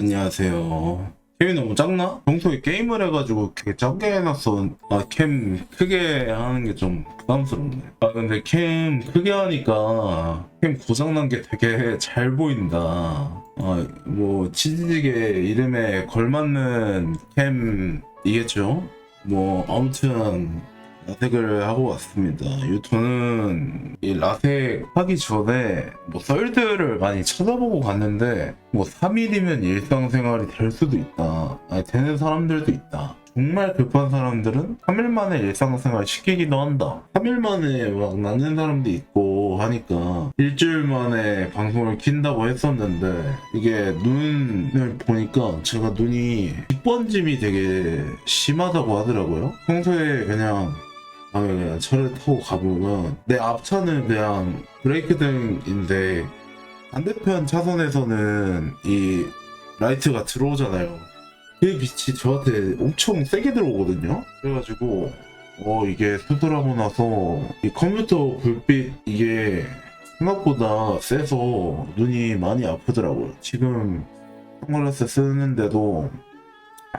안녕하세요. 캠이 너무 작나? 평소에 게임을 해가지고 되게 작게 해놨어. 아, 캠 크게 하는 게 좀 부담스럽네. 아, 근데 캠 크게 하니까 캠 고장난 게 되게 잘 보인다. 아, 뭐, 치즈지게 이름에 걸맞는 캠이겠죠? 뭐, 아무튼, 라섹을 하고 왔습니다. 이 저는 이 라섹 하기 전에 뭐 썰들을 많이 찾아보고 갔는데 뭐 3일이면 일상생활이 될 수도 있다. 아니, 되는 사람들도 있다. 정말 급한 사람들은 3일 만에 일상생활 시키기도 한다. 3일 만에 막 낫는 사람도 있고 하니까 일주일 만에 방송을 킨다고 했었는데 이게 눈을 보니까 제가 눈이 뒷번짐이 되게 심하다고 하더라고요. 평소에 그냥 다음에 그냥 차를 타고 가보면 내 앞차는 그냥 브레이크 등인데 반대편 차선에서는 이 라이트가 들어오잖아요. 그 빛이 저한테 엄청 세게 들어오거든요. 그래가지고 어 이게 수술하고 나서 이 컴퓨터 불빛 이게 생각보다 세서 눈이 많이 아프더라고요. 지금 선글라스 쓰는데도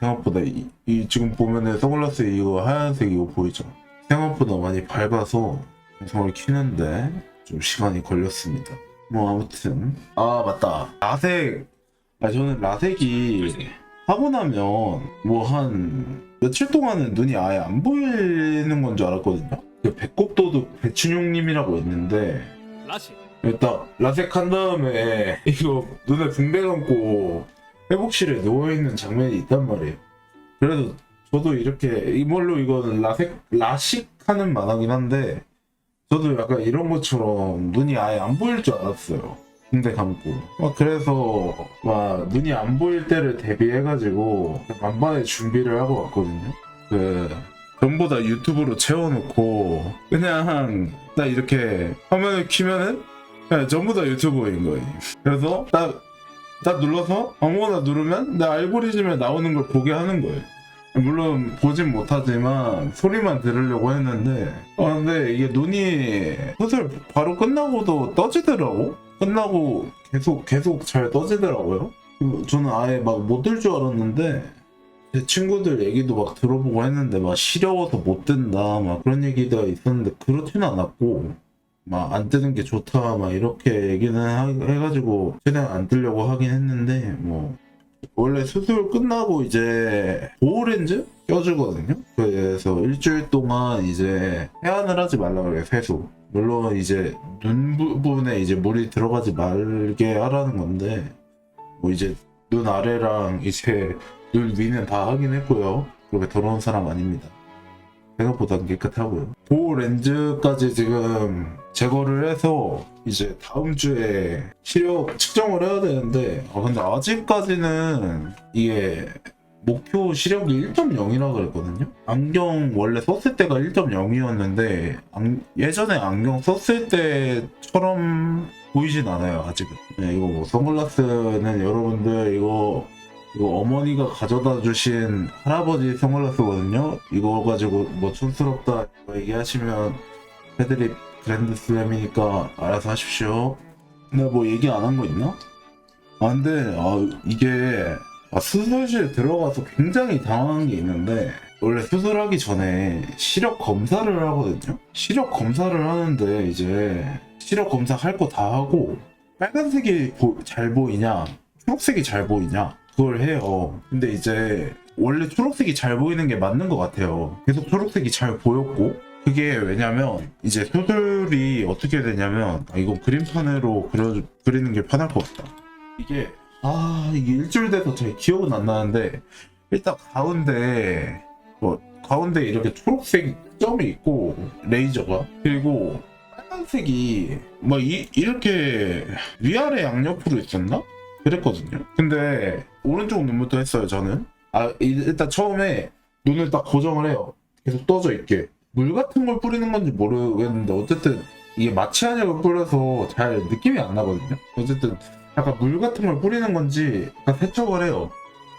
생각보다 이, 이 지금 보면은 선글라스 이거 하얀색 이거 보이죠? 생각보다 많이 밝아서 방송을 키는데 좀 시간이 걸렸습니다. 뭐 아무튼 아 맞다 라섹 아 저는 라섹이 하고 나면 뭐 한 며칠 동안은 눈이 아예 안 보이는 건 줄 알았거든요. 그 배꼽도둑 배춘용님이라고 있는데 라시 딱 라섹 한 다음에 이거 눈에 붕대 감고 회복실에 누워있는 장면이 있단 말이에요. 그래도 저도 이렇게 이걸로 이거는 라섹 라식 하는 만화긴 한데 저도 약간 이런 것처럼 눈이 아예 안 보일 줄 알았어요. 붕대 감고. 막 그래서 막 눈이 안 보일 때를 대비해가지고 만반의 준비를 하고 왔거든요. 그 전부 다 유튜브로 채워놓고 그냥 딱 이렇게 화면을 키면은 그냥 전부 다 유튜브인 거예요. 그래서 딱, 딱 눌러서 아무거나 누르면 내 알고리즘에 나오는 걸 보게 하는 거예요. 물론 보진 못하지만 소리만 들으려고 했는데. 아 근데 이게 눈이 수술 바로 끝나고도 떠지더라고? 끝나고 계속 계속 잘 떠지더라고요? 그리고 저는 아예 막 못 들 줄 알았는데 제 친구들 얘기도 막 들어보고 했는데 막 시려워서 못 든다 막 그런 얘기가 있었는데 그렇지는 않았고 막 안 뜨는 게 좋다 막 이렇게 얘기는 하- 해가지고 최대한 안 뜨려고 하긴 했는데 뭐 원래 수술 끝나고 이제 보호렌즈 껴주거든요. 그래서 일주일 동안 이제 해안을 하지 말라 그래요. 세수. 물론 이제 눈 부분에 이제 물이 들어가지 말게 하라는 건데 뭐 이제 눈 아래랑 이제 눈 위는 다 하긴 했고요. 그렇게 더러운 사람 아닙니다. 생각보다 깨끗하고요. 보호 렌즈까지 지금 제거를 해서 이제 다음 주에 시력 측정을 해야 되는데 아 근데 아직까지는 이게 목표 시력이 1.0이라 그랬거든요. 안경 원래 썼을 때가 1.0이었는데 예전에 안경 썼을 때처럼 보이진 않아요 아직은. 네, 이거 뭐 선글라스는 여러분들 이거 이거 어머니가 가져다 주신 할아버지 선글라스거든요. 이거 가지고 뭐 촌스럽다 얘기하시면 패드립 그랜드 슬램이니까 알아서 하십시오. 내가 뭐 얘기 안 한 거 있나? 아 근데 아 이게 아, 수술실 들어가서 굉장히 당황한 게 있는데 원래 수술하기 전에 시력 검사를 하거든요. 시력 검사를 하는데 이제 시력 검사 할 거 다 하고 빨간색이 보- 잘 보이냐 초록색이 잘 보이냐 그걸 해요. 근데 이제 원래 초록색이 잘 보이는 게 맞는 것 같아요. 계속 초록색이 잘 보였고 그게 왜냐면 이제 수술이 어떻게 되냐면 아, 이거 그림판으로 그려, 그리는 게 편할 것 같다. 이게 아 이게 일주일 돼서 제 기억은 안 나는데 일단 가운데 뭐 가운데 이렇게 초록색 점이 있고 레이저가 그리고 빨간색이 막 이, 이렇게 위아래 양옆으로 있었나? 그랬거든요. 근데 오른쪽 눈부터 했어요 저는. 아 이- 일단 처음에 눈을 딱 고정을 해요. 계속 떠져 있게. 물 같은 걸 뿌리는 건지 모르겠는데 어쨌든 이게 마취한약을 뿌려서 잘 느낌이 안 나거든요. 어쨌든 약간 물 같은 걸 뿌리는 건지 약간 세척을 해요.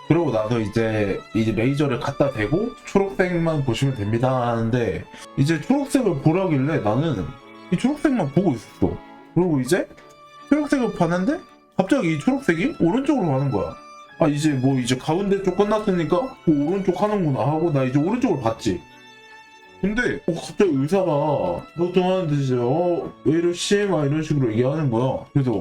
그러고 나서 이제 이제 레이저를 갖다 대고 초록색만 보시면 됩니다 하는데 이제 초록색을 보라길래 나는 이 초록색만 보고 있었어. 그리고 이제 초록색을 봤는데 갑자기 이 초록색이 오른쪽으로 가는 거야. 아 이제 뭐 이제 가운데 쪽 끝났으니까 뭐 오른쪽 하는구나 하고 나 이제 오른쪽을 봤지 근데 어, 갑자기 의사가 보통하는 듯이 어 왜 이러시 막 이런 식으로 얘기하는 거야. 그래서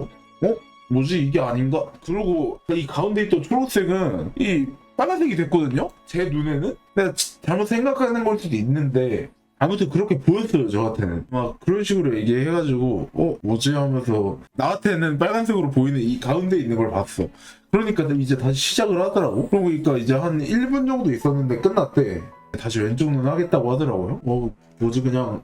어? 뭐지? 이게 아닌가? 그러고 이 가운데 있던 초록색은 이 빨간색이 됐거든요? 제 눈에는? 내가 지- 잘못 생각하는 걸 수도 있는데 아무튼 그렇게 보였어요 저한테는. 막 그런 식으로 얘기해가지고 어 뭐지? 하면서 나한테는 빨간색으로 보이는 이 가운데 있는 걸 봤어. 그러니까 이제 다시 시작을 하더라고. 그러니까 이제 한 1분 정도 있었는데 끝났대 다시 왼쪽 눈 하겠다고 하더라고요. 어 뭐지 그냥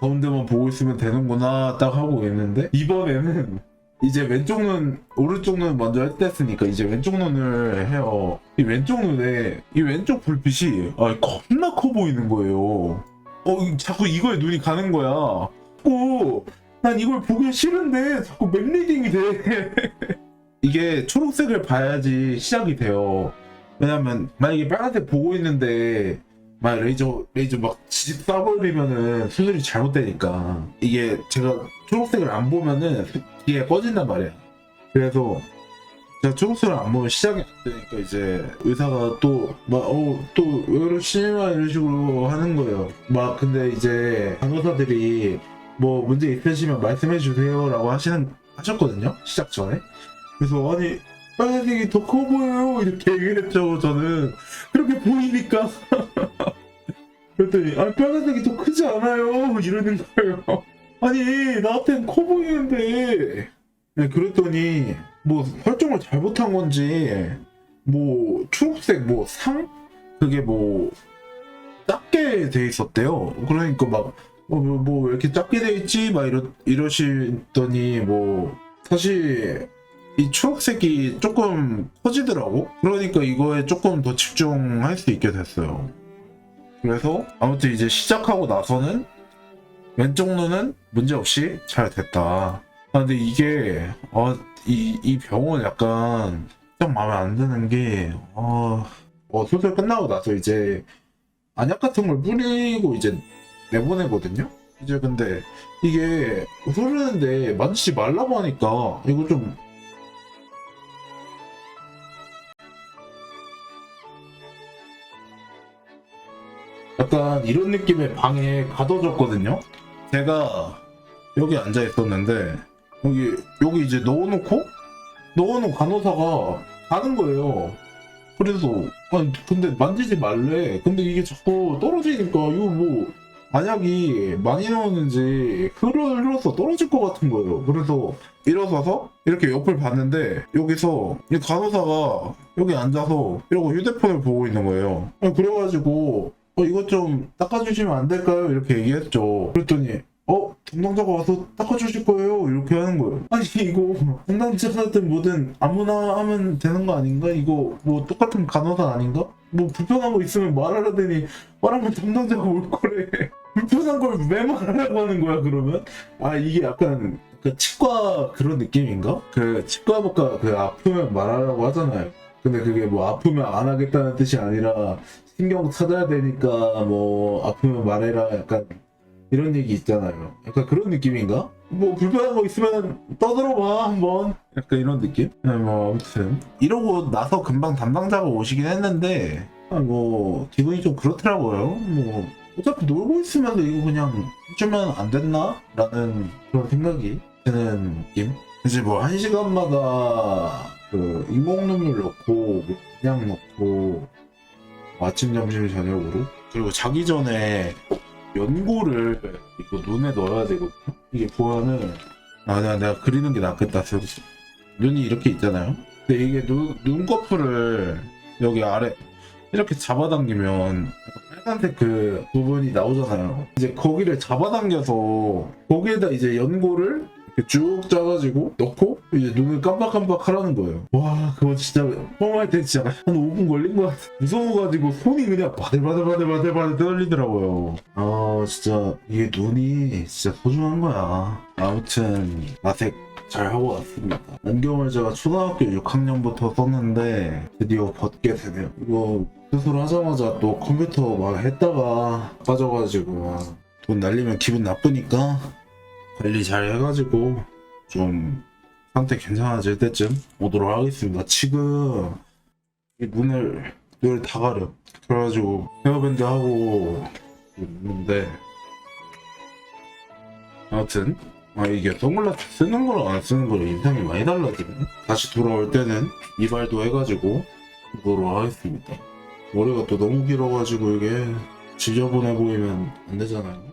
가운데만 보고 있으면 되는구나 딱 하고 있는데 이번에는 이제 왼쪽 눈 오른쪽 눈 먼저 했댔으니까 이제 왼쪽 눈을 해요. 이 왼쪽 눈에 이 왼쪽 불빛이 아 겁나 커 보이는 거예요. 어 이- 자꾸 이거에 눈이 가는 거야. 자꾸 난 이걸 보기 싫은데 자꾸 맵리딩이 돼. 이게 초록색을 봐야지 시작이 돼요. 왜냐면 만약에 빨간색 보고 있는데 막 레이저 레이저 막 지직 쏴버리면은 수술이 잘못되니까. 이게 제가 초록색을 안 보면은 뒤에 꺼진단 말이야. 그래서 제가 초록색을 안 보면 시작이 안 되니까 이제 의사가 또 막 어또 왜 그러시 막 이런 식으로 하는 거예요. 막 근데 이제 간호사들이 뭐 문제 있으시면 말씀해 주세요라고 하시는 하셨거든요 시작 전에. 그래서 아니 빨간색이 더 커 보여요 이렇게 얘기를 했죠 저는. 그렇게 보이니까 그랬더니 아 빨간색이 더 크지 않아요? 이러는 거예요. 아니 나한텐 커 보이는데. 네, 그랬더니 뭐 설정을 잘못한 건지 뭐 초록색 뭐 상? 그게 뭐 작게 돼 있었대요. 그러니까 막뭐 왜 이렇게 작게 돼 있지? 막 이러 이러시더니 뭐 사실 이 초록색이 조금 커지더라고. 그러니까 이거에 조금 더 집중할 수 있게 됐어요 그래서 아무튼 이제 시작하고 나서는 왼쪽 눈은 문제없이 잘 됐다. 아 근데 이게 어, 이, 이 병원 약간 딱 마음에 안 드는 게 어, 어, 수술 끝나고 나서 이제 안약 같은 걸 뿌리고 이제 내보내거든요? 이제 근데 이게 흐르는데 만지지 말라고 하니까 이거 좀 약간 이런 느낌의 방에 가둬졌거든요. 제가 여기 앉아 있었는데 여기 여기 이제 넣어놓고 넣어놓은 간호사가 가는 거예요. 그래서 아니 근데 만지지 말래. 근데 이게 자꾸 떨어지니까 이거 뭐 만약이 많이 넣었는지 흘러 흘러서 떨어질 것 같은 거예요. 그래서 일어서서 이렇게 옆을 봤는데 여기서 이 간호사가 여기 앉아서 이러고 휴대폰을 보고 있는 거예요. 아, 그래가지고 어 이것 좀 닦아주시면 안 될까요? 이렇게 얘기했죠. 그랬더니 어 담당자가 와서 닦아주실 거예요 이렇게 하는 거예요. 아니 이거 담당자든 뭐든 아무나 하면 되는 거 아닌가? 이거 뭐 똑같은 간호사 아닌가? 뭐 불편한 거 있으면 말하라더니 말하면 담당자가 올 거래. 불편한 걸 왜 말하라고 하는 거야 그러면? 아 이게 약간 그 치과 그런 느낌인가? 그 치과보다 그 아프면 말하라고 하잖아요. 근데 그게 뭐 아프면 안 하겠다는 뜻이 아니라 신경 찾아야 되니까 뭐 아프면 말해라 약간 이런 얘기 있잖아요. 약간 그런 느낌인가? 뭐 불편한 거 있으면 떠들어봐 한번. 약간 이런 느낌? 네, 뭐 아무튼 이러고 나서 금방 담당자가 오시긴 했는데 아, 뭐 기분이 좀 그렇더라고요. 뭐 어차피 놀고 있으면 이거 그냥 해주면 안 됐나? 라는 그런 생각이 드는 느낌? 이제 뭐 한 시간마다 그 인공눈물 넣고 뭐 그냥 넣고 아침 점심 저녁으로? 그리고 자기 전에 연고를 이거 눈에 넣어야 되거든요 이게 보면은 아 내가, 내가 그리는 게 낫겠다 그래서 눈이 이렇게 있잖아요? 근데 이게 눈, 눈꺼풀을 여기 아래 이렇게 잡아당기면 빨간색 그 부분이 나오잖아요. 이제 거기를 잡아당겨서 거기에다 이제 연고를 쭉 짜가지고 넣고 이제 눈을 깜빡깜빡 하라는 거예요. 와 그거 진짜 처음 할때 진짜 한 5분 걸린 것 같아. 무서워가지고 손이 그냥 바들바들바들바들 떨리더라고요. 아 진짜 이게 눈이 진짜 소중한 거야. 아무튼 라섹 잘 하고 왔습니다. 안경을 제가 초등학교 6학년부터 썼는데 드디어 벗게 되네요. 이거 수술 하자마자 또 컴퓨터 막 했다가 빠져가지고 돈 날리면 기분 나쁘니까 관리 잘 해가지고 좀 상태 괜찮아질 때쯤 오도록 하겠습니다. 지금 이 눈을 눈을 다 가려. 그래가지고 헤어밴드 하고 있는데 아무튼 아 이게 선글라스 쓰는 거랑 안 쓰는 거랑 인상이 많이 달라지네. 다시 돌아올 때는 이발도 해가지고 보도록 하겠습니다. 머리가 또 너무 길어가지고 이게 지저분해 보이면 안 되잖아요.